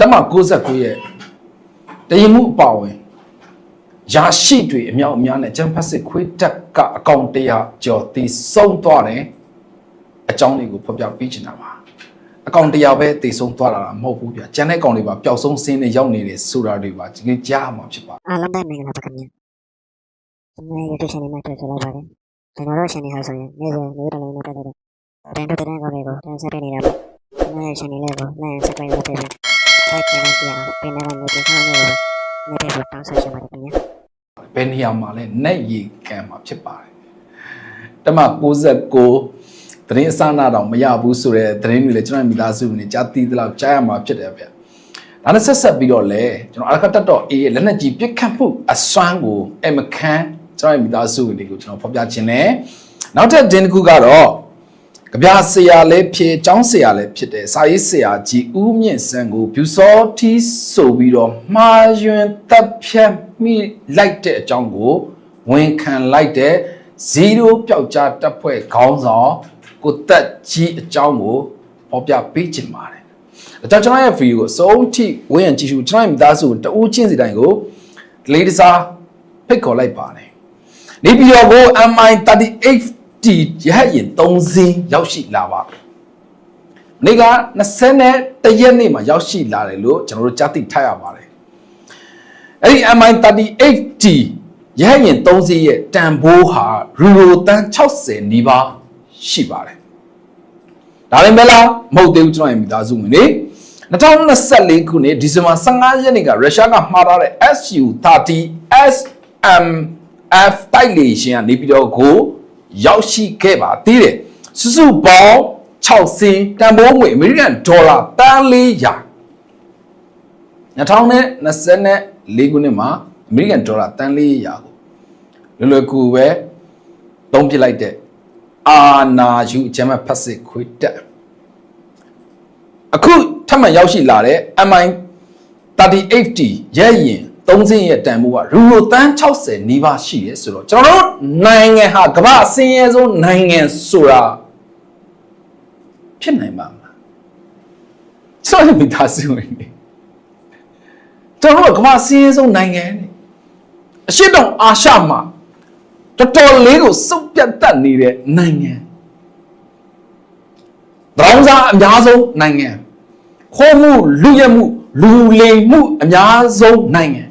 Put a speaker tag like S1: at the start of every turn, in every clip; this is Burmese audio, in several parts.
S1: တမ69ရဲ့တရင်မှုအပါဝင်ရာရှိတွေအမြောက်အများနဲ့ကျန်းဖတ်စစ်ခွေးတက်ကအကောင့်တရားကျော်တည်ဆုံးသွားတယ်အကြောင်းလေးကိုဖော်ပြပေးချင်တာပါအကောင့်တရားပဲတည်ဆုံးသွားတာမဟုတ်ဘူးဗျကျန်တဲ့ကောင်တွေပါပျောက်ဆုံးစင်းနဲ့ရောက်နေတယ်ဆိုတာတွေပါဒီနေ့ကြားမှာဖြစ်ပါ
S2: အားလုံးပဲမင်္ဂလာပါခင်ဗျာကျွန်တော် YouTube channel မှာတွေ့ကြလိုက်ပါတယ်ကျွန်တော်တို့ channel ဟာဆိုရင်နေ့စဉ်နေ့တိုင်းနဲ့ပတ်သက်တဲ့တန်တို့တန်ကောင်းတွေကိုတင်ဆက်ပေးနေတာပါကျွန်တော်ရဲ့ channel လေးကို like subscribe လုပ်ပေးပြီး like ချင်တဲ့ကြအောင်ပြင်နေတဲ့ notification လေးကိုနေ့တိုင်းတောင်းဆိုချင်ပါတယ်ခင်ဗျာ
S1: ဘယ်နေရာမှာလဲနဲ့ရီကန်မှာဖြစ်ပါတယ်တမ69သတင်းအစနာတော့မရဘူးဆိုတဲ့သတင်းတွေလည်းကျွန်တော်မိသားစုတွေကြားသိသလောက်ကြားရမှာဖြစ်တယ်ဗျဒါနဲ့ဆက်ဆက်ပြီးတော့လဲကျွန်တော်အရခတ်တက်တော့အေးရဲ့လက်နက်ကြီးပစ်ခတ်မှုအစွမ်းကိုအမခန်းကျွန်တော်မိသားစုတွေကိုကျွန်တော်ဖော်ပြခြင်းနဲ့နောက်ထပ်ဒင်းတစ်ခုကတော့ ကြပြဆရာလည်းဖြစ်ចောင်းဆရာလည်းဖြစ်တယ်စာရေးဆရာကြီးဦးမြင့်စံကိုဗျူစောတီဆိုပြီးတော့မှားယွင်းတပ်ဖြတ်မိလိုက်တဲ့အကြောင်းကိုဝန်ခံလိုက်တဲ့ဇီရိုပျောက်ကြားတပ်ဖွဲ့ခေါင်းဆောင်ကိုတက်ကြီးအကြောင်းကိုဖော်ပြပေးခြင်းပါတယ်။ဒါကြောင့်ကျွန်တော်ရဲ့ video ကိုအဆုံးထိဝင်ရကြည့်ရှုကျွန်တော်ရဲ့မိသားစုကိုတဦးချင်းစီတိုင်းကိုဒလေးတစားဖိတ်ခေါ်လိုက်ပါတယ်။နေပြည်တော်ကို MI38T ရဟတ်ရင်3စင်းရောက်ရှိလာပါ။နေ့က21ရက်နေ့မှာရောက်ရှိလာတယ်လို့ကျွန်တော်တို့ကြားသိထားရပါတယ်။အဲ့ဒီ MI38T ရဟတ်ရင်3စင်းရဲ့တန်ဖိုးဟာရူရိုတန်60နီးပါးရှိပါတယ်။ဒါလည်းမလားမဟုတ်သေးဘူးကျွန်တော်ရဲ့မိသားစုဝင်လေ2024ခုနှစ်ဒီဇင်ဘာ15ရက်နေ့ကရုရှားကမှားထားတဲ့ SU-30 SMF တိုက်လေယာဉ်ကနေပြီးတော့ကို ရောက်ရှိခဲ့ပါသေးတယ်။စုစုပေါင်း6စင်းတန်ဖိုးငွေအမေရိကန်ဒေါ်လာတန်400 2024ခုနှစ်မှာအမေရိကန်ဒေါ်လာတန်400ကိုလွယ်လွယ်ကူကူပဲသုံးပစ်လိုက်တဲ့အာနာယူအချမ်းမဖတ်စစ်ခွေတက်အခုထပ်မံရောက်ရှိလာတဲ့ MI 38T ရဲ့ရင် 3စင်းရဲ့တန်ဖိုးကရူရိုတန်း60နီးပါးရှိရဲဆိုတော့ကျွန်တော်တို့နိုင်ငံဟာကမ္ဘာအစင်းရဲဆုံးနိုင်ငံဆိုတာဖြစ်နိုင်ပါမလားကျွန်တော်မိသားစုဝင်နေကျွန်တော်တို့ကကမ္ဘာအစင်းရဲဆုံးနိုင်ငံနေအရှိတောင်အာရှမှာတော်တော်လေးကိုစုပ်ပြတ်တတ်နေတဲ့နိုင်ငံတရောင်းစားအများဆုံးနိုင်ငံခိုးမှုလူရက်မှုလူလိမ်မှုအများဆုံးနိုင်ငံ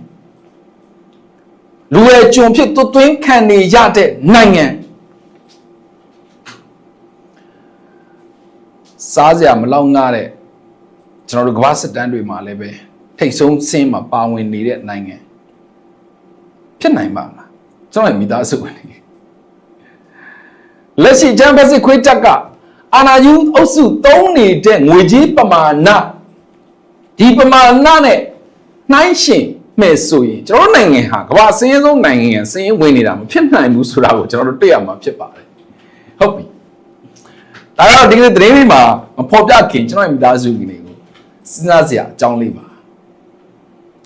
S1: လူရဲ့ကြုံဖြစ်သွတ်သွင်းခံနေရတဲ့နိုင်ငံစားစရာမလောက်ငားတဲ့ကျွန်တော်တို့ကမ္ဘာစစ်တမ်းတွေမှာလည်းပဲထိတ်ဆုံးဆင်းမှာပါဝင်နေတဲ့နိုင်ငံဖြစ်နိုင်ပါမလားကျွန်တော်ရဲ့မိသားစုဝင်တွေလက်ရှိဂျမ်ဘတ်စစ်ခွေးတက်ကအာနာယူအုပ်စုသုံးနေတဲ့ငွေကြီးပမာဏဒီပမာဏနဲ့နှိုင်းရှင် မဲ့ဆိုရင်ကျွန်တော်တို့နိုင်ငံဟာကမ္ဘာအစင်းဆုံးနိုင်ငံစင်းဝင်နေတာမဖြစ်နိုင်ဘူးဆိုတာကိုကျွန်တော်တို့တွေ့ရမှာဖြစ်ပါတယ်ဟုတ်ပြီဒါတော့ဒီကနေ့သတင်းလေးမှာမဖော်ပြခင်ကျွန်တော်ရဲ့မိသားစုကြီးတွေကိုစဉ်းစားစရာအကြောင်းလေးပါ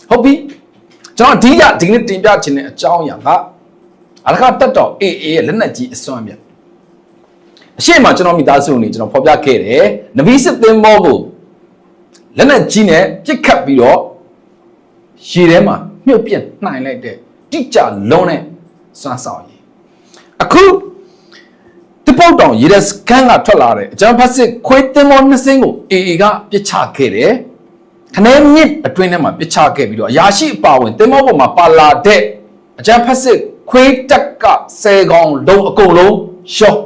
S1: ဟုတ်ပြီကျွန်တော်ဒီကဒီကနေ့တင်ပြခြင်းတဲ့အကြောင်းအရာကအလကားတက်တော် AA ရဲ့လက်နက်ကြီးအစွမ်းပြအရှိမကျွန်တော်မိသားစုနေကျွန်တော်ဖော်ပြခဲ့တယ်နဗီစစ်သင်းဘောကိုလက်နက်ကြီးနဲ့ပြစ်ခတ်ပြီးတော့ ရေထဲမှာမြုပ်ပြက်နှိုင်လိုက်တဲ့တိကျလုံးနဲ့စွမ်းဆောင်ရည်အခုတပုတ်တောင်ရေဒစကန်ကထွက်လာတဲ့အကြမ်းဖက်စစ်ခွေးသင်းဘောနှစ်စင်းကို AA ကပြစ်ချခဲ့တယ်ခနဲမြစ်အတွင်းထဲမှာပြစ်ချခဲ့ပြီးတော့အရာရှိအပါဝင်သင်းဘောပေါ်မှာပါလာတဲ့အကြမ်းဖက်စစ်ခွေးတက်ကဆယ်ကောင်လုံးအကုန်လုံးရှော့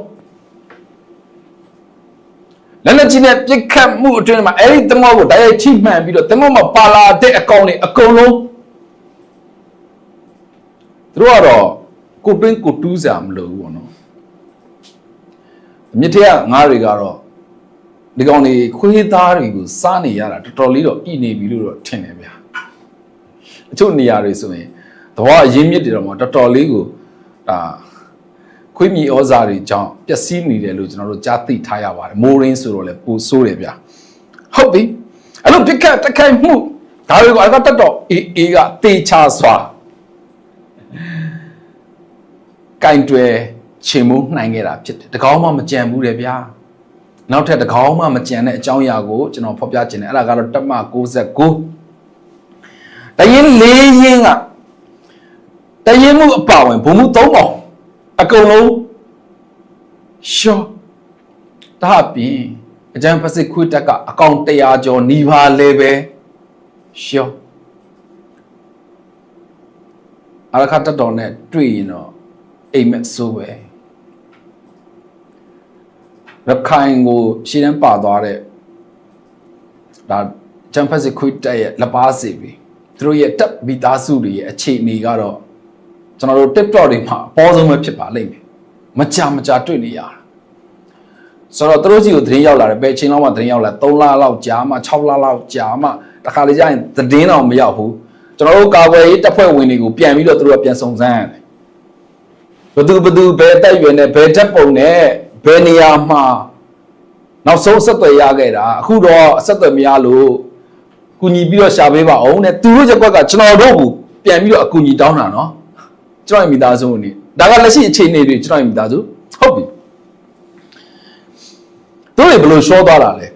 S1: လက်လက်ကြီးနဲ့ပြစ်ခတ်မှုအတွင်းမှာအဲ့ဒီသမောကိုတိုက်ရိုက်ချိမှန်ပြီးတော့သမောမှာပါလာတဲ့အကောင်တွေအကုန်လုံးသူတို့ကတော့ကိုတွင်းကိုတူးစရာမလိုဘူးပေါ့နော်မြစ်ထက်ကငားတွေကတော့ဒီကောင်တွေခွေးသားတွေကိုစားနေရတာတော်တော်လေးတော့ဣနေပြီလို့တော့ထင်တယ်ဗျာအချို့နေရာတွေဆိုရင်သဘောအရင်းမြစ်တွေတော့မတော်တော်လေးကိုဒါ ခွေးမြေဩဇာတွေကြောင့်ပျက်စီးနေတယ်လို့ကျွန်တော်တို့ကြားသိထားရပါတယ်မိုးရင်းဆိုတော့လေပူဆိုးတယ်ဗျာဟုတ်ပြီအဲ့လိုပြစ်ခတ်တက်ခိုက်မှုဒါတွေကိုအကတတ်တော့အေးအေးကတေချာစွာကင်တွယ်ချိန်မိုးနှိုင်းခဲ့တာဖြစ်တယ်တကောင်းမှမကြံဘူးတယ်ဗျာနောက်ထပ်တစ်ကောင်းမှမကြံတဲ့အကြောင်းအရာကိုကျွန်တော်ဖော်ပြခြင်းတယ်အဲ့ဒါကတော့တက်မ69တရင်လေးရင်းကတရင်မှုအပါဝင်ဘုံမှု၃ပေါင် အကုန်လုံးရှော့ဒါပြင်အကျန်းပစိခွေးတက်ကအကောင့်100ကျော်နီးပါးလဲပဲရှော့အရခတ်တတော်နဲ့တွေ့ရင်တော့အိမ်မက်ဆိုးပဲရခိုင်ကိုရှင်းတန်းပါသွားတဲ့ဒါဂျမ်ဖက်စစ်ခွေးတက်ရဲ့လက်ပါစီပြီသူတို့ရဲ့တက်မိသားစုတွေရဲ့အခြေအနေကတော့ ကျွန်တော်တို့ TikTok တွေမှာအပေါ်ဆုံးပဲဖြစ်ပါလိမ့်မယ်မကြမကြတွေ့နေရတာဆိုတော့သူတို့စီကိုသတင်းရောက်လာတယ်ဘယ်ချိန်လောက်မှသတင်းရောက်လာ3လလောက်ကြာမှ6လလောက်ကြာမှတခါလေကြာရင်သတင်းတော့မရောက်ဘူးကျွန်တော်တို့ကာကွယ်ရေးတပ်ဖွဲ့ဝင်တွေကိုပြန်ပြီးတော့သူတို့ကပြန်စုံစမ်းရတယ်ဘသူဘသူဘယ်တက်ရွယ်နဲ့ဘယ်တက်ပုံနဲ့ဘယ်နေရာမှာနောက်ဆုံးဆက်သွယ်ရခဲ့တာအခုတော့အဆက်အသွယ်မရလို့ကူညီပြီးတော့ရှာပေးပါအောင်တဲ့သူတို့ချက်ကွက်ကကျွန်တော်တို့ကိုပြန်ပြီးတော့အကူအညီတောင်းတာနော် ကျွန်တော်ရဲ့မိသားစုဝင်နေဒါကလက်ရှိအခြေအနေတွေကျွန်တော်ရဲ့မိသားစုဟုတ်ပြီသူတွေဘယ်လိုရှော့သွားတာလဲ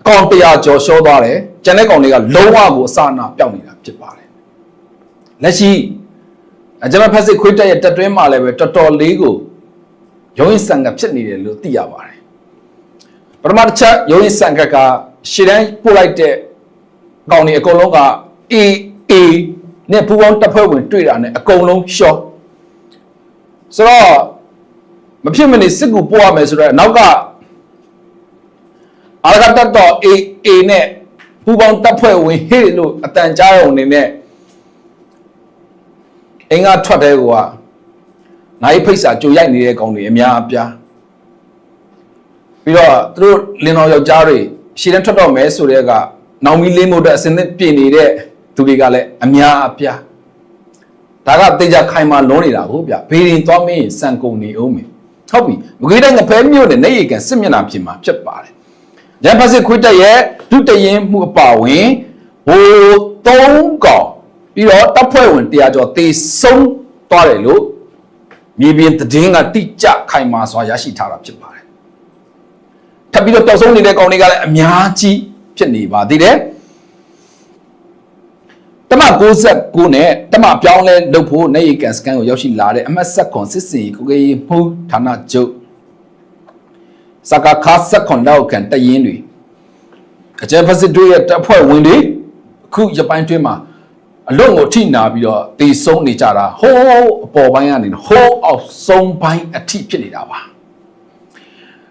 S1: အကောင်100ကျော်ရှော့သွားတယ်ကျန်တဲ့ကောင်တွေကလုံးဝကိုအစအနာပျောက်နေတာဖြစ်ပါတယ်လက်ရှိအကျွန်တော်ဖက်စစ်ခွေးတက်ရဲ့တက်တွင်းမှာလည်းပဲတော်တော်လေးကိုရုံးရင်ဆန်ကဖြစ်နေတယ်လို့သိရပါတယ်ပထမတစ်ချက်ရုံးရင်ဆန်ကကရှေ့တန်းပို့လိုက်တဲ့ကောင်တွေအကုန်လုံးက AA နဲ့ပူပေါင်းတပ်ဖွဲ့ဝင်တွေ့တာနဲ့အကုန်လုံးရှော့ဆိုတော့မဖြစ်မနေစစ်ကူပို့ရမယ်ဆိုတော့နောက်ကအာရကတတော် AA နဲ့ပူပေါင်းတပ်ဖွဲ့ဝင်ဟေ့လို့အတန်ကြားရုံနေနဲ့အင်္ဂါထွက်တဲ့ကွာနိုင်ဖိတ်စာကြိုရိုက်နေတဲ့ကောင်တွေအများအပြားပြီးတော့သူတို့လင်းတော်ယောက်ျားတွေရှည်တန်းထွက်တော့မယ်ဆိုတဲ့ကနောင်မီလေးမို့တဲ့အစင်းသစ်ပြင်နေတဲ့ သူတွေကလည်းအများအပြားဒါကတေချာခိုင်မာလုံးနေတာဟုတ်ဗျဘေးရင်သွားမင်းစံကုန်နေအောင်မယ်ဟုတ်ပြီမကွေးတိုင်းငဖဲမြို့နဲ့နေရီကန်စစ်မျက်နှာပြင်မှာဖြစ်ပါတယ်ရန်ဖက်စစ်ခွေးတက်ရဲ့ဒုတရင်မှုအပါဝင်ဟို၃កောင်ပြီးတော့တပ်ဖွဲ့ဝင်တရားကျော်တေဆုံးသွားတယ်လို့မြေပြင်သတင်းကတိကျခိုင်မာစွာရရှိထားတာဖြစ်ပါတယ်ထပ်ပြီးတော့ပျောက်ဆုံးနေတဲ့ကောင်တွေကလည်းအများကြီးဖြစ်နေပါသေးတယ် တမ69နဲ့တမပြောင်းလဲလုပ်ဖို့နေရီကန်စကန်ကိုရောက်ရှိလာတဲ့အမတ်ဆက်ခွန်စစ်စင်ကိုကေမှုဌာနချုပ်စကားခါဆက်ခွန်လောက်ကန်တရင်တွေအကျဲဖစစ်တို့ရဲ့တပ်ဖွဲ့ဝင်တွေအခုရပိုင်းတွင်းမှာအလွတ်ကိုထိနာပြီးတော့တေဆုံးနေကြတာဟိုးအပေါ်ပိုင်းကနေဟိုးအောက်ဆုံးပိုင်းအထိဖြစ်နေတာပါ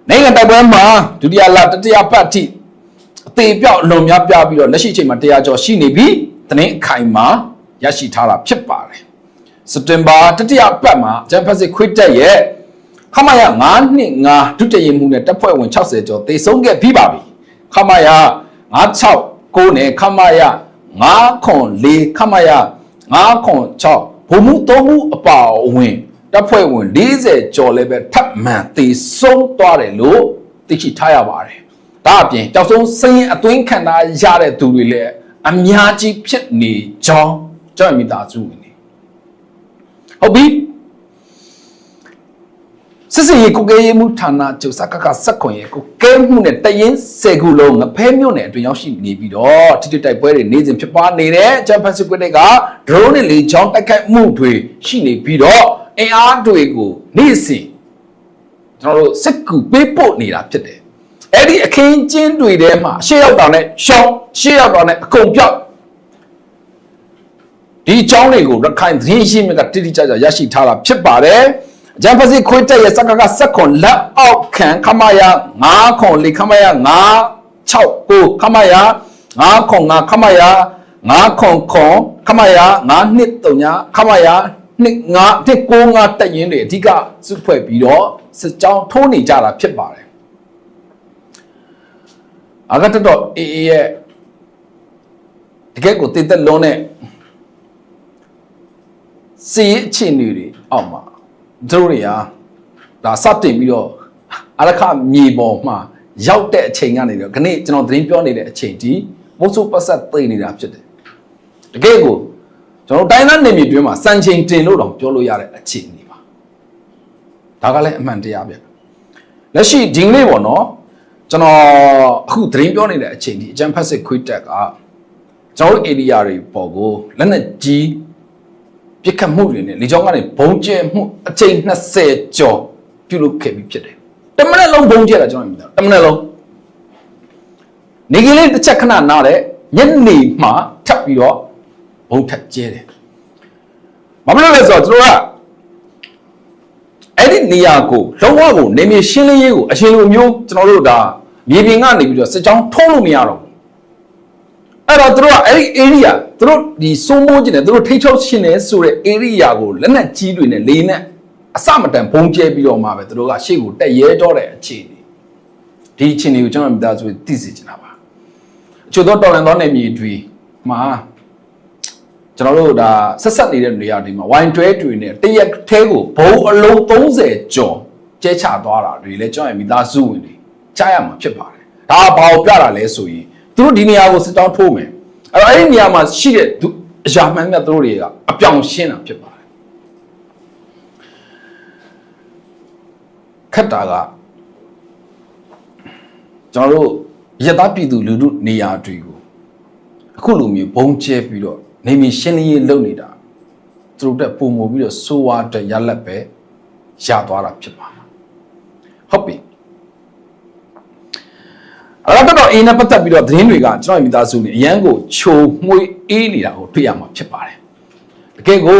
S1: နိုင်ငံတပ်ပွဲမှာဒုတိယလတတိယပတ်အထိအသေးပြောက်အလွန်များပြပြီးတော့လက်ရှိအချိန်မှာတရားကျော်ရှိနေပြီး တနင်္အခိုင်မှာရရှိထားတာဖြစ်ပါတယ်စက်တင်ဘာတတိယပတ်မှာဂျမ်ဖက်စစ်ခွေးတက်ရဲ့ခမရ9နှစ်9ဒုတိယမှုနဲ့တပ်ဖွဲ့ဝင်60ကျော်တေဆုံးခဲ့ပြီးပါပြီခမရ969နဲ့ခမရ9ခွန်4ခမရ9ခွန်6ဘုံမှု3မှုအပါအဝင်တပ်ဖွဲ့ဝင်40ကျော်လည်းပဲထပ်မံတေဆုံးသွားတယ်လို့သိရှိထားရပါတယ်ဒါအပြင်ကြောက်ဆုံးစရင်အသွင်းခံထားရတဲ့သူတွေလည်း အများကြီးဖြစ်နေကြောင်းကျွန်တော်မိသားစုဝင်နေဟုတ်ပြီစစ်စစ်ရေကိုကဲရေးမှုဌာနချုပ်စကကစက်ခွန်ရေကိုကဲမှုနဲ့တရင်ဆယ်ခုလုံးငဖဲမြို့နယ်အတွင်းရောက်ရှိနေပြီးတော့တိတိတိုက်ပွဲတွေနေစဉ်ဖြစ်ပွားနေတဲ့ဂျပန်စစ်ကွက်ကဒရုန်းနဲ့လေကြောင်းတိုက်ခိုက်မှုတွေရှိနေပြီးတော့အင်အားတွေကိုနေ့စဉ်ကျွန်တော်တို့စစ်ကူပေးပို့နေတာဖြစ်တယ် အဲ့ဒီအခင်းကျင်းတွေထဲမှာရှေ့ရောက်တာနဲ့ရှောင်းရှေ့ရောက်တာနဲ့အကုန်ပြောက်ဒီအကြောင်းတွေကိုရခိုင်သတင်းရှင်းမြစ်ကတိတိကျကျရရှိထားတာဖြစ်ပါတယ်ဂျမ်ဖစီခွေးတက်ရဲ့စက္ကကစက်ခွန်လက်အောက်ခံခမရ9ခွန်လေးခမရ9 6ကိုခမရ9ခွန်9ခမရ9ခွန်ခွန်ခမရ9နှစ်3ညခမရနှစ်9နှစ်9 9တက်ရင်တွေအဓိကစုဖွဲ့ပြီးတော့စစ်ကြောင်းထိုးနေကြတာဖြစ်ပါတယ် အဂတ်တော့အေးရဲ့တကယ်ကိုတည်သက်လုံးနဲ့စီးအခြေအနေတွေအောက်မှာတို့တွေကဒါစတင်ပြီးတော့အရခမြေပေါ်မှာရောက်တဲ့အချိန်ကနေတော့ခနေ့ကျွန်တော်သတင်းပြောနေတဲ့အချိန်ဒီမုတ်ဆိုပတ်ဆက်သိနေတာဖြစ်တယ်တကယ်ကိုကျွန်တော်တိုင်းသားနေမြေတွင်းမှာစံချိန်တင်လို့တော့ပြောလို့ရတဲ့အချိန်နေပါဒါကလည်းအမှန်တရားဗျလက်ရှိဒီနေ့ပေါ့နော် ကျွန်တော်အခုသတင်းပြောနေတဲ့အချိန်ဒီအကြံဖက်စစ်ခွေးတက်ကကျွန်တော်တို့ area တွေပေါ်ကိုလက်နက်ကြီးပြစ်ခတ်မှုတွေနဲ့လေကြောင်းကနေဘုံကျဲမှုအချိန်20ကျော်ပြုလုပ်ခဲ့ပြီးဖြစ်တယ်တမနဲ့လုံးဘုံကျဲတာကျွန်တော်မြင်တာတမနဲ့လုံးနေကလေးတစ်ချက်ခဏနားတယ်ညနေမှထပ်ပြီးတော့ဘုံထပ်ကျဲတယ်ဘာဖြစ်လို့လဲဆိုတော့ကျွန်တော်ကအဲ့ဒီနေရာကိုလုံးဝကိုနေမြေရှင်းလင်းရေးကိုအရှင်လိုမျိုးကျွန်တော်တို့ဒါ မြေပြင်ကနေပြီးတော့စစ်ကြောင်းထုံးလို့မရတော့ဘူးအဲ့တော့သူတို့ကအဲ့ဒီ area သူတို့ဒီစိုးမိုးခြင်းနဲ့သူတို့ထိတ်ချုပ်ရှင်နေဆိုတဲ့ area ကိုလက်နက်ကြီးတွေနဲ့လေနဲ့အစမတန်ဘုံကျဲပြီးတော့မှပဲသူတို့ကရှေ့ကိုတက်ရဲတော့တဲ့အခြေအနေဒီအခြေအနေကိုကျွန်တော်မိသားစုသိစေချင်တာပါအချို့သောတော်လန်သောနေမြေတွေမှာကျွန်တော်တို့ဒါဆက်ဆက်နေတဲ့နေရာတွေမှာဝိုင်တွဲတွေနဲ့တရက်ထဲကိုဘုံအလုံး30ကျော်ကျဲချသွားတာတွေလည်းကျွန်တော်ရဲ့မိသားစုဝင်တွေ ကြားရမှာဖြစ်ပါတယ်ဒါကဘာကိုပြတာလဲဆိုရင်သူတို့ဒီနေရာကိုစစ်တောင်းထိုးမယ်အဲ့တော့အဲ့ဒီနေရာမှာရှိတဲ့သူအရာမှန်မြတ်သူတို့တွေကအပြောင်ရှင်းတာဖြစ်ပါတယ်ခက်တာကကျွန်တော်တို့ရတပြည်သူလူထုနေရာတွေကိုအခုလိုမျိုးဘုံကျဲပြီးတော့နေမီရှင်းလင်းရေးလုပ်နေတာသူတို့တက်ပုံမပြီးတော့စိုးဝါတဲ့ရလက်ပဲရသွားတာဖြစ်ပါမှာဟုတ်ပြီ အဲ့တော့အင်းနဲ့ပတ်သက်ပြီးတော့သတင်းတွေကကျွန်တော်မိသားစုနေအရန်ကိုခြုံမွေးအေးနေတာကိုတွေ့ရမှာဖြစ်ပါတယ်တကယ်ကို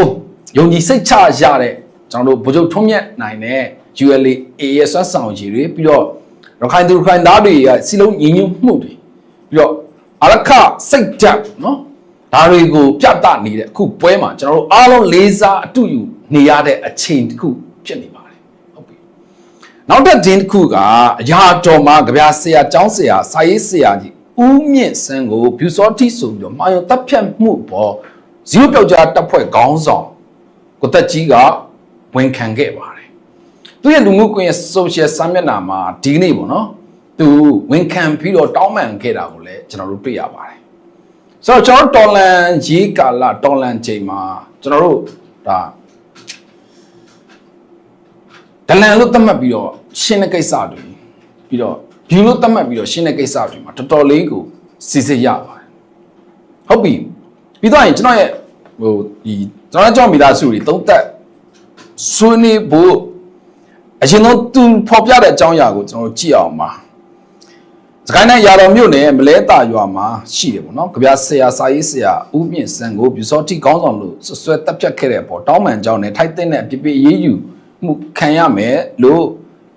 S1: ယုံကြည်စိတ်ချရတဲ့ကျွန်တော်တို့ဗိုလ်ချုပ်ထွန်းမြတ်နိုင်တဲ့ ULA AS ဆွမ်းဆောင်ရည်တွေပြီးတော့ရခိုင်သူရခိုင်သားတွေကစီလုံးညီညွတ်မှုတွေပြီးတော့အရခစိတ်ဓာတ်နော်ဒါတွေကိုပြသနေတဲ့အခုပွဲမှာကျွန်တော်တို့အားလုံးလေးစားအတူယူနေရတဲ့အချိန်တစ်ခုဖြစ်နေပါတယ်ဟုတ်ပြီ နောက်တစ် दिन တစ်ခုကအရာတော်မှာကြပြဆရာကျောင်းဆရာစာရေးဆရာကြီးဦးမြင့်စန်းကိုဗျူစောတိဆိုပြီးတော့မာယုံတပ်ဖြတ်မှုပေါ်ဇီရိုပြောက်ကြားတပ်ဖွဲ့ခေါင်းဆောင်ကိုတက်ကြီးကဝန်ခံခဲ့ပါတယ်သူရဲ့လူမှုကွန်ရက် social စာမျက်နှာမှာဒီကနေ့ပေါ့နော်သူဝန်ခံပြီးတော့တောင်းပန်ခဲ့တာကိုလည်းကျွန်တော်တို့တွေ့ရပါတယ်ဆိုတော့ကျွန်တော်တော်လန်ရေးကာလတော်လန်ချိန်မှာကျွန်တော်တို့ဒါ ဒလန်လို့သတ်မှတ်ပြီးတော့ရှင်းတဲ့ကိစ္စတွေပြီးတော့ဒီလိုသတ်မှတ်ပြီးတော့ရှင်းတဲ့ကိစ္စတွေမှာတော်တော်လေးကိုစီစစ်ရပါတယ်ဟုတ်ပြီပြီးတော့ရင်ကျွန်တော်ရဲ့ဟိုဒီကျွန်တော်ကြောင့်မိသားစုတွေသုံးသက်ဆွေးနွေးဖို့အရင်တော့သူဖော်ပြတဲ့အကြောင်းအရာကိုကျွန်တော်တို့ကြည့်အောင်ပါစကိုင်းတိုင်းရာတော်မြို့နယ်မလဲတာရွာမှာရှိတယ်ပေါ့နော်ကြပြဆရာစာရေးဆရာဦးမြင့်စံကိုပြူစောတိကောင်းဆောင်လို့ဆွဆွဲတက်ဖြတ်ခဲ့တဲ့ပေါ့တောင်းပန်ကြောင်းနဲ့ထိုက်တဲ့အပြစ်ပေးအေးအေးယူ မှုခံရမယ်လို့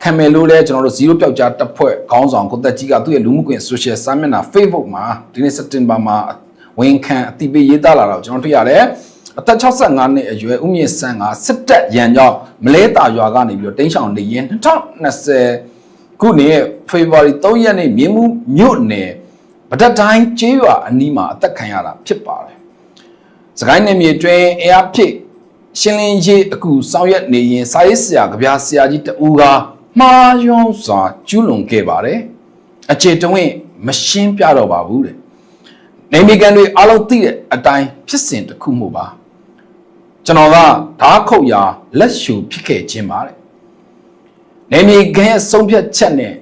S1: ခံမယ်လို့လည်းကျွန်တော်တို့ဇီရိုပြောက်ကြားတပ်ဖွဲ့ခေါင်းဆောင်ကိုတက်ကြီးကသူ့ရဲ့လူမှုကွန်ရက် social စာမျက်နှာ Facebook မှာဒီနေ့စက်တင်ဘာမှာဝန်ခံအတိပေးရေးသားလာတော့ကျွန်တော်တွေ့ရတယ်အသက်65နှစ်အရွယ်ဦးမြင့်စံကစစ်တပ်ရန်ကြောင့်မလဲတာရွာကနေပြီးတော့တင်းချောင်နေရင်2020ခုနှစ်ဖေဖော်ဝါရီ3ရက်နေ့မြင်းမှုမြို့နယ်ဗဒတ်တိုင်းကျေးရွာအနီးမှာအသက်ခံရတာဖြစ်ပါတယ်။စကိုင်းနယ်မြေတွင်အင်အားဖြစ် ရှင်းလင်းရေးအကူဆောင်ရွက်နေရင်စာရေးဆရာကြပြဆရာကြီးတဦးကမှားယွင်းစွာကျူးလွန်ခဲ့ပါတယ်။အခြေတဝင့်မရှင်းပြတော့ပါဘူးတဲ့။နေမီကန်တွေအားလုံးသိတဲ့အတိုင်းဖြစ်စဉ်တစ်ခုမှုပါ။ကျွန်တော်ကဓာတ်ခုတ်ရာလက်ရှူဖြစ်ခဲ့ခြင်းပါတဲ့။နေမီကန်ရဲ့ဆုံးဖြတ်ချက်နဲ့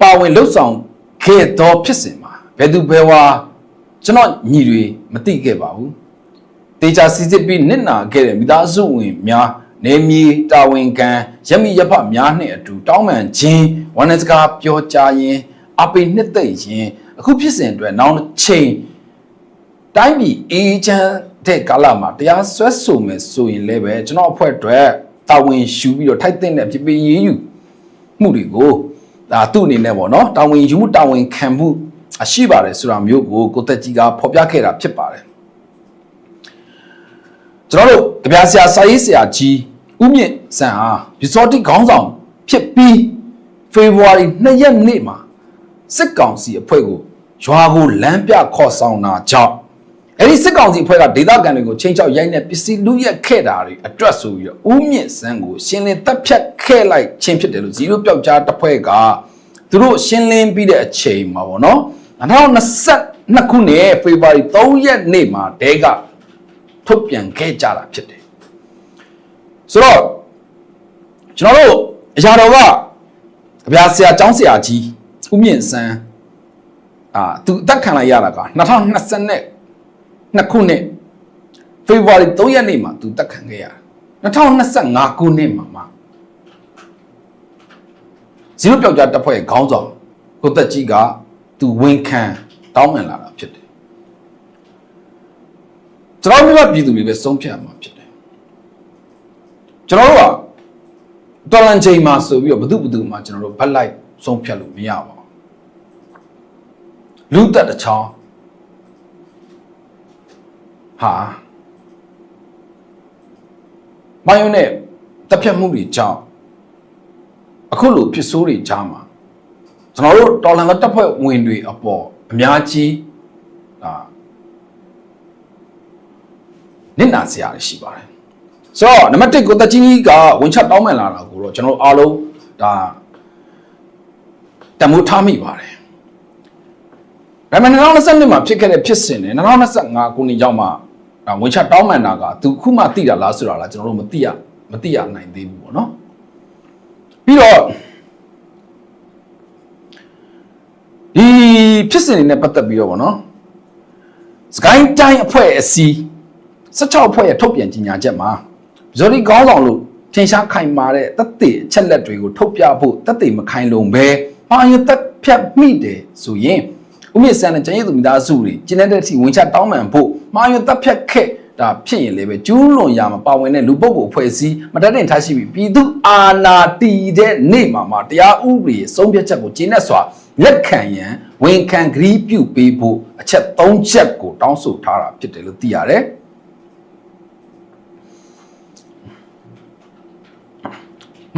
S1: ပါဝင်လှုပ်ဆောင်ခဲ့သောဖြစ်စဉ်မှာဘယ်သူဘယ်ဝါကျွန်တော်ညီတွေမသိခဲ့ပါဘူး။ တေချာစီစစ်ပြီးနစ်နာခဲ့တဲ့မိသားစုဝင်များနေမီတာဝန်ခံရမီရဖများနှင့်အတူတောင်းပန်ခြင်းဝန်ထမ်းစကားပြောကြားရင်းအပိနှစ်သိမ့်ခြင်းအခုဖြစ်စဉ်အတွက်နောက်တစ်ချိန်တိုင်းပြည်အေးချမ်းတဲ့ကာလမှာတရားစွဲဆိုမယ်ဆိုရင်လည်းပဲကျွန်တော်အဖွဲ့အတွက်တာဝန်ယူပြီးတော့ထိုက်တဲ့ဖြစ်ပြီးရေးယူမှုတွေကိုဒါသူ့အနေနဲ့ပေါ့နော်တာဝန်ယူမှုတာဝန်ခံမှုအရှိပါတယ်ဆိုတာမျိုးကိုကိုသက်ကြီးကဖော်ပြခဲ့တာဖြစ်ပါတယ် ကျွန်တော်တို့ကြပြဆရာစာရေးဆရာကြီးဥမြင့်စံအားရီစော်တိခေါင်းဆောင်ဖြစ်ပြီးဖေဖော်ဝါရီ2ရက်နေ့မှာစစ်ကောင်စီအဖွဲ့ကိုရွာကိုလမ်းပြခေါ်ဆောင်တာကြောင့်အဲ့ဒီစစ်ကောင်စီအဖွဲ့ကဒေသခံတွေကိုချင်းချောက်ရိုက်နေပစ္စည်းလူရက်ခဲ့တာတွေအတွက်ဆိုပြီးတော့ဥမြင့်စံကိုရှင်းလင်းတပ်ဖြတ်ခဲ့လိုက်ခြင်းဖြစ်တယ်လို့ဇီရိုပြောက်ကြားတစ်ဖွဲ့ကသူတို့ရှင်းလင်းပြီးတဲ့အချိန်မှာပေါ့နော်2022ခုနှစ်ဖေဖော်ဝါရီ3ရက်နေ့မှာတဲက ထုတ်ပြန်ခဲ့ကြတာဖြစ်တယ်ဆိုတော့ကျွန်တော်တို့အရာတော်ကအဗျာဆရာကျောင်းဆရာကြီးဦးမြင့်စန်းအာသူအသက်ခံလိုက်ရတာက2020နဲ့နှစ်ခုနှစ်ဖေဖော်ဝါရီ3ရက်နေ့မှာသူတက်ခံခဲ့ရတာ2025ခုနှစ်မှာမှဇီရိုပြောက်ကြားတပ်ဖွဲ့ရဲ့ခေါင်းဆောင်ကိုသက်ကြီးကသူဝန်ခံတောင်းပန်လာတာဖြစ်တယ် ကျွန်တော်တို့ကပြည်သူတွေပဲဆုံးဖြတ်မှာဖြစ်တယ်ကျွန်တော်တို့ကတော်လန်ချိန်မှာဆိုပြီးတော့ဘသူဘသူမှကျွန်တော်တို့ဗတ်လိုက်ဆုံးဖြတ်လို့မရပါဘူးလူသက်တစ်ချောင်းဟာမိုင်းယွန်းနဲ့တပ်ဖြတ်မှုတွေကြောင့်အခုလိုဖြစ်ဆိုးတွေကြားမှာကျွန်တော်တို့တော်လန်ကတပ်ဖွဲ့ဝင်တွေအပေါ်အများကြီးဒါ နစ်နာစရာတွေရှိပါတယ်ဆိုတော့နံပါတ်1ကိုတချင်းကြီးကဝင်ချက်တောင်းပန်လာတာကိုတော့ကျွန်တော်တို့အားလုံးဒါတမိုးထားမိပါတယ်ဒါပေမဲ့2022မှာဖြစ်ခဲ့တဲ့ဖြစ်စဉ်နဲ့2025ခုနှစ်ရောက်မှဒါဝင်ချက်တောင်းပန်တာကသူခုမှသိတာလားဆိုတာလားကျွန်တော်တို့မသိရမသိရနိုင်သေးဘူးပေါ့နော်ပြီးတော့ဒီဖြစ်စဉ်တွေနဲ့ပတ်သက်ပြီးတော့ဗောနော်စကိုင်းတိုင်းအဖွဲ့အစည်း 16အဖွဲ့ရဲ့ထုတ်ပြန်ကြေညာချက်မှာဇော်ဒီကောင်းဆောင်လို့ထင်ရှားခိုင်မာတဲ့တက်တဲ့အချက်လက်တွေကိုထုတ်ပြဖို့တက်တဲ့မခိုင်လုံပဲမှားရတက်ဖြတ်မိတယ်ဆိုရင်ဥမြင့်စံနဲ့ကျန်ရည်သူမိသားစုတွေကျင်းတဲ့အထိဝင်ချတောင်းပန်ဖို့မှားရတက်ဖြတ်ခဲ့ဒါဖြစ်ရင်လည်းပဲကျူးလွန်ရမှာပါဝင်တဲ့လူပုဂ္ဂိုလ်အဖွဲ့အစည်းမတတ်တဲ့ထားရှိပြီးပြည်သူအာဏာတည်တဲ့နေ့မှာမှာတရားဥပဒေဆုံးဖြတ်ချက်ကိုကျင်းတဲ့စွာလက်ခံရန်ဝန်ခံဂရီးပြုပေးဖို့အချက်၃ချက်ကိုတောင်းဆိုထားတာဖြစ်တယ်လို့သိရတယ်။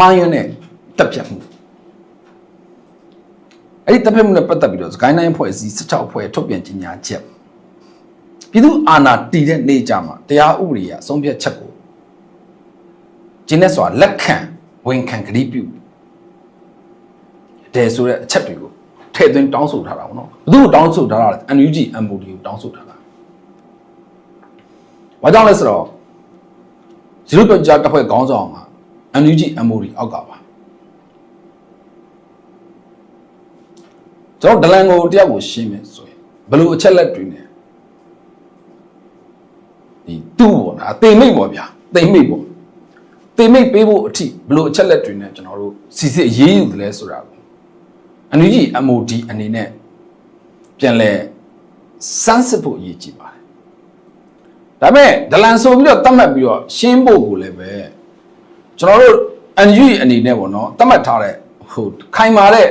S1: မိုင်းရနဲ့တက်ပြတ်မှုအဲ့ဒီတက်ပြတ်မှုနဲ့ပတ်သက်ပြီးတော့စကိုင်းတိုင်းအဖွဲ့အစည်း16အဖွဲ့ထုတ်ပြန်ကြေညာချက်ပြည်သူအာဏာတည်တဲ့နေ့ကြမှာတရားဥပဒေအဆုံးဖြတ်ချက်ကိုကျင်းတဲ့စွာလက်ခံဝန်ခံဂရီးပြုတယ်ဆိုတဲ့အချက်တွေကိုထည့်သွင်းတောင်းဆိုထားတာပေါ့နော်ဘယ်သူ့ကိုတောင်းဆိုထားတာလဲ NUG MOD ကိုတောင်းဆိုထားတာဘာကြောင့်လဲဆိုတော့ဇီရိုပြောကြားတပ်ဖွဲ့ခေါင်းဆောင်က NUG MOD အောက်ကပါကျွန်တော်ဒလန်ကိုတယောက်ကိုရှင်းမယ်ဆိုရင်ဘယ်လိုအချက်လက်တွေနဲ့ဒီသူ့ပေါ့နော်အသိမိတ်ပေါ့ဗျာသိမိတ်ပေါ့သိမိတ်ပေးဖို့အထိဘယ်လိုအချက်လက်တွေနဲ့ကျွန်တော်တို့စီစစ်ရေးယူတယ်လဲဆိုတာကို NUG MOD အနေနဲ့ပြန်လဲစမ်းစစ်ဖို့အရေးကြီးပါတယ်ဒါပေမဲ့ဒလန်ဆိုပြီးတော့တတ်မှတ်ပြီးတော့ရှင်းဖို့ကိုလည်းပဲ ကျွန်တော်တို့ NUG အနေနဲ့ပေါ့နော်တတ်မှတ်ထားတဲ့ဟိုခိုင်မာတဲ့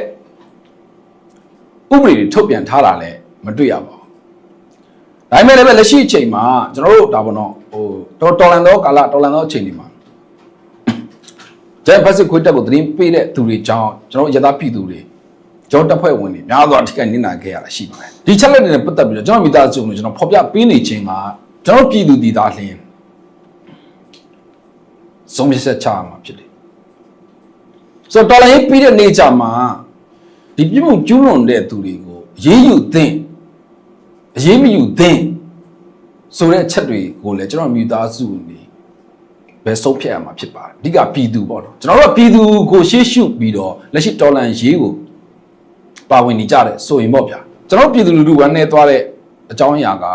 S1: ဥပဒေတွေထုတ်ပြန်ထားတာလည်းမတွေ့ရပါဘူးဒါပေမဲ့လည်းပဲလက်ရှိအချိန်မှာကျွန်တော်တို့ဒါပေါ့နော်ဟိုတော်တော်လန်သောကာလတော်လန်သောအချိန်ဒီမှာကျန်ဖက်စစ်ခွေးတက်ကိုသတင်းပေးတဲ့သူတွေကြောင်းကျွန်တော်တို့ရသပြည်သူတွေကျွန်တော်တပ်ဖွဲ့ဝင်တွေများစွာထိခိုက်နစ်နာခဲ့ရတာရှိပါတယ်ဒီချက်လက်တွေနဲ့ပတ်သက်ပြီးတော့ကျွန်တော်မိသားစုကိုကျွန်တော်ဖော်ပြပေးနေခြင်းကကျွန်တော်ပြည်သူတည်သားလင်း ဆုံးဖြတ်ချက်ချရမှာဖြစ်တယ်ဆိုတော့တော်လိုင်းပြီးတဲ့နေ့ကြမှာဒီပြည်မှုကျူးလွန်တဲ့သူတွေကိုအေးအေးယူသင့်အေးမယူသင့်ဆိုတဲ့အချက်တွေကိုလည်းကျွန်တော်မိသားစုနေပဲဆုံးဖြတ်ရမှာဖြစ်ပါတယ်အဓိကပြည်သူပေါ့နော်ကျွန်တော်တို့ကပြည်သူကိုရှေ့ရှုပြီးတော့လက်ရှိတော်လန်ရေးကိုပါဝင်နေကြတယ်ဆိုရင်ပေါ့ဗျာကျွန်တော်ပြည်သူလူထုဝမ်းနေသွားတဲ့အကြောင်းအရာက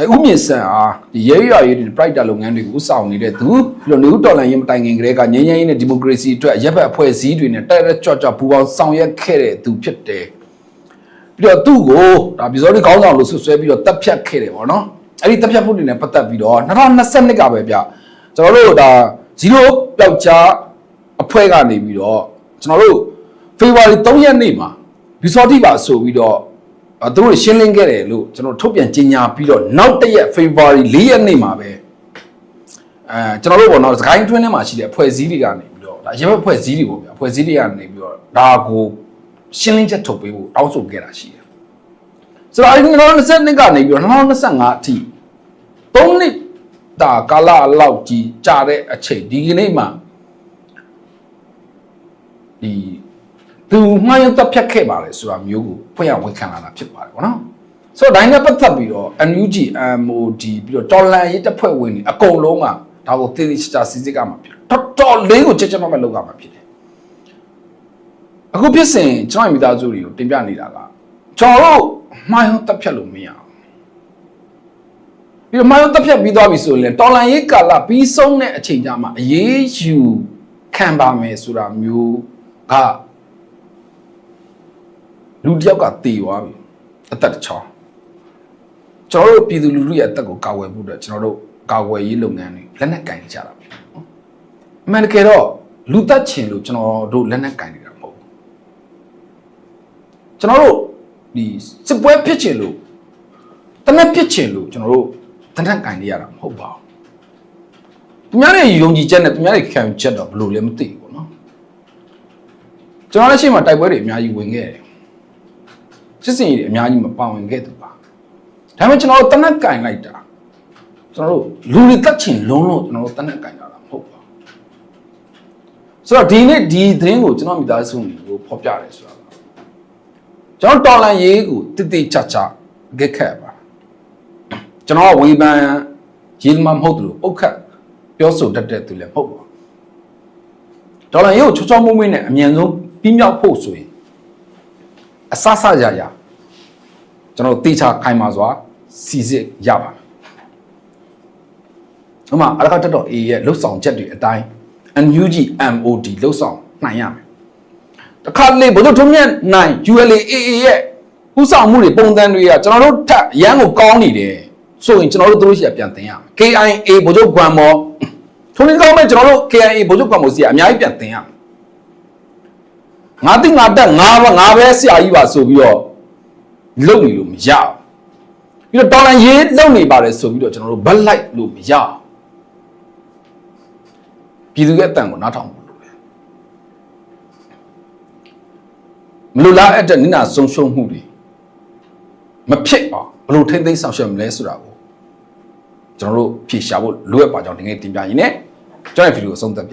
S1: အဲဥမြင့်ဆန်အားဒီရဲရွာရေးဒီ pride လုပ်ငန်းတွေကိုဥဆောင်နေတဲ့သူပြီးတော့နေဦးတော်လန်ရေးမတိုင်ခင်ကတည်းကငြိမ်းချမ်းရေးနဲ့ဒီမိုကရေစီအတွက်ရပ်ဘက်အဖွဲ့အစည်းတွေနဲ့တိုက်ရက်ကြွကြွပူပေါင်းဆောင်ရွက်ခဲ့တဲ့သူဖြစ်တယ်ပြီးတော့သူ့ကိုဒါပြည်စောတိခေါင်းဆောင်လို့ဆွဆွဲပြီးတော့တပ်ဖြတ်ခဲ့တယ်ပေါ့နော်အဲ့ဒီတပ်ဖြတ်မှုတွေနဲ့ပတ်သက်ပြီးတော့2022ကပဲဗျကျွန်တော်တို့ဒါ0ပျောက်ကြားအဖွဲ့ကနေပြီးတော့ကျွန်တော်တို့ဖေဖော်ဝါရီ3ရက်နေ့မှာဒီစောတိပါဆိုပြီးတော့အဲ သူတို့ရှင်းလင်းခဲ့တယ်လို့ကျွန်တော်ထုတ်ပြန်ကြေညာပြီးတော့နောက်တစ်ရက် February 4ရက်နေ့မှာပဲအဲကျွန်တော်တို့ပေါ့နော်စကိုင်းတွင်းထဲမှာရှိတဲ့အဖွဲ့အစည်းတွေကနေပြီးတော့ဒါရဲဘက်အဖွဲ့အစည်းတွေပေါ့ဗျာအဖွဲ့အစည်းတွေကနေပြီးတော့ဒါကိုရှင်းလင်းချက်ထုတ်ပေးဖို့တောင်းဆိုခဲ့တာရှိတယ်ဆိုတော့အဲဒီ2022ကနေပြီးတော့2025အထိ3နှစ်တာကာလလောက်ကြီးကြာတဲ့အချိန်ဒီကနေ့မှာဒီ သူမှန်ရတပ်ဖြတ်ခဲ့ပါလေဆိုတာမျိုးကိုဖွင့်ရဝန်ခံလာတာဖြစ်ပါတယ်ဗောနော်ဆိုတော့ဒိုင်းနဲ့ပတ်သက်ပြီးတော့ NUG MOD ပြီးတော့တော်လန်ရေးတပ်ဖွဲ့ဝင်တွေအကုန်လုံးကဒါကိုသေသေးချာချာစီစစ်ကမှာဖြစ်တော်တော်လေးကိုချက်ချက်မမလောက်ကမှာဖြစ်တယ်အခုဖြစ်စဉ်ကျွန်တော်မိသားစုတွေကိုတင်ပြနေတာကကျွန်တော်တို့မှားရုံတက်ဖြတ်လို့မရအောင်ပြီးတော့မှားရုံတက်ဖြတ်ပြီးသွားပြီဆိုရင်တော်လန်ရေးကာလပြီးဆုံးတဲ့အချိန်ကြမှာအေးယူခံပါမယ်ဆိုတာမျိုးက လူတစ်ယောက်ကတည်သွားပြီအသက်တစ်ချောင်းကျွန်တော်တို့ပြည်သူလူထုရဲ့အသက်ကိုကာဝယ်ဖို့အတွက်ကျွန်တော်တို့ကာဝယ်ရေးလုပ်ငန်းတွေလက်နက်ကင်ကြတာပဲအမှန်တကယ်တော့လူသက်ချင်လို့ကျွန်တော်တို့လက်နက်ကင်နေတာမဟုတ်ဘူးကျွန်တော်တို့ဒီစစ်ပွဲဖြစ်ချင်လို့တနက်ဖြစ်ချင်လို့ကျွန်တော်တို့တနက်ကင်နေရတာမဟုတ်ပါဘူး။သူများရဲ့ယုံကြည်ချက်နဲ့သူများရဲ့ခံယူချက်တော့ဘယ်လိုလဲမသိဘူးပေါ့နော်။ကျွန်တော်လည်းရှေ့မှာတိုက်ပွဲတွေအများကြီးဝင်ခဲ့တယ်။ စစ်စင်ကြီးတွေအများကြီးမပါဝင်ခဲ့သူပါ။ဒါပေမဲ့ကျွန်တော်တို့တနက်ကင်လိုက်တာကျွန်တော်တို့လူတွေတက်ချင်လုံးလို့ကျွန်တော်တို့တနက်ကင်တာမဟုတ်ပါဘူး။ဆိုတော့ဒီနေ့ဒီသတင်းကိုကျွန်တော်မိသားစုတွေကိုဖော်ပြတယ်ဆိုတာကျွန်တော်တော်လန်ရေးကိုတိတိကျကျဂက်ခက်ပါကျွန်တော်ကဝေဖန်ရေးမှမဟုတ်ဘူးပုတ်ခတ်ပြောဆိုတတ်တဲ့သူလည်းမဟုတ်ပါဘူးဒေါ်လာရေးကိုချောချောမွေ့မွေ့နဲ့အမြန်ဆုံးပြီးမြောက်ဖို့ဆိုရင် အဆဆရရကျွန်တော်တေချာခိုင်မာစွာစီစစ်ရပါမယ်။ဥပမာအရကတတော် A ရဲ့လှုပ်ဆောင်ချက်တွေအတိုင်း NUG MOD လှုပ်ဆောင်နိုင်ရမယ်။တခါလေဘုဒ္ဓထုံးမြတ်နိုင် ULA AA ရဲ့ဥဆောင်မှုတွေပုံစံတွေကကျွန်တော်တို့ထပ်ရန်ကိုကောင်းနေတယ်ဆိုရင်ကျွန်တော်တို့တို့ရှိရပြန်တင်ရမယ် KIA ဘုဒ္ဓကွမ်မောထုံးနေကောင်းမဲ့ကျွန်တော်တို့ KIA ဘုဒ္ဓကွမ်မောစီကအများကြီးပြန်တင်ရမယ် ငါတိငါတက်ငါဘငါပဲဆရာကြီးပါဆိုပြီးတော့လုံနေလို့မရဘူးပြီးတော့တော်လန်ရေးလုံနေပါတယ်ဆိုပြီးတော့ကျွန်တော်တို့ဘက်လိုက်လို့မရဘူးပြည်သူရဲ့အတန်ကိုနားထောင်ဖို့လိုတယ်မလိုလားအပ်တဲ့နင့်နာဆုံးရှုံးမှုတွေမဖြစ်အောင်ဘယ်လိုထိမ့်သိမ်းဆောင်ရွက်မလဲဆိုတာကိုကျွန်တော်တို့ဖြေရှာဖို့လိုအပ်ပါကြောင်းဒီနေ့တင်ပြရင်းနဲ့ကျွန်တော်ရဲ့ဗီဒီယိုအဆုံးသတ်ပြ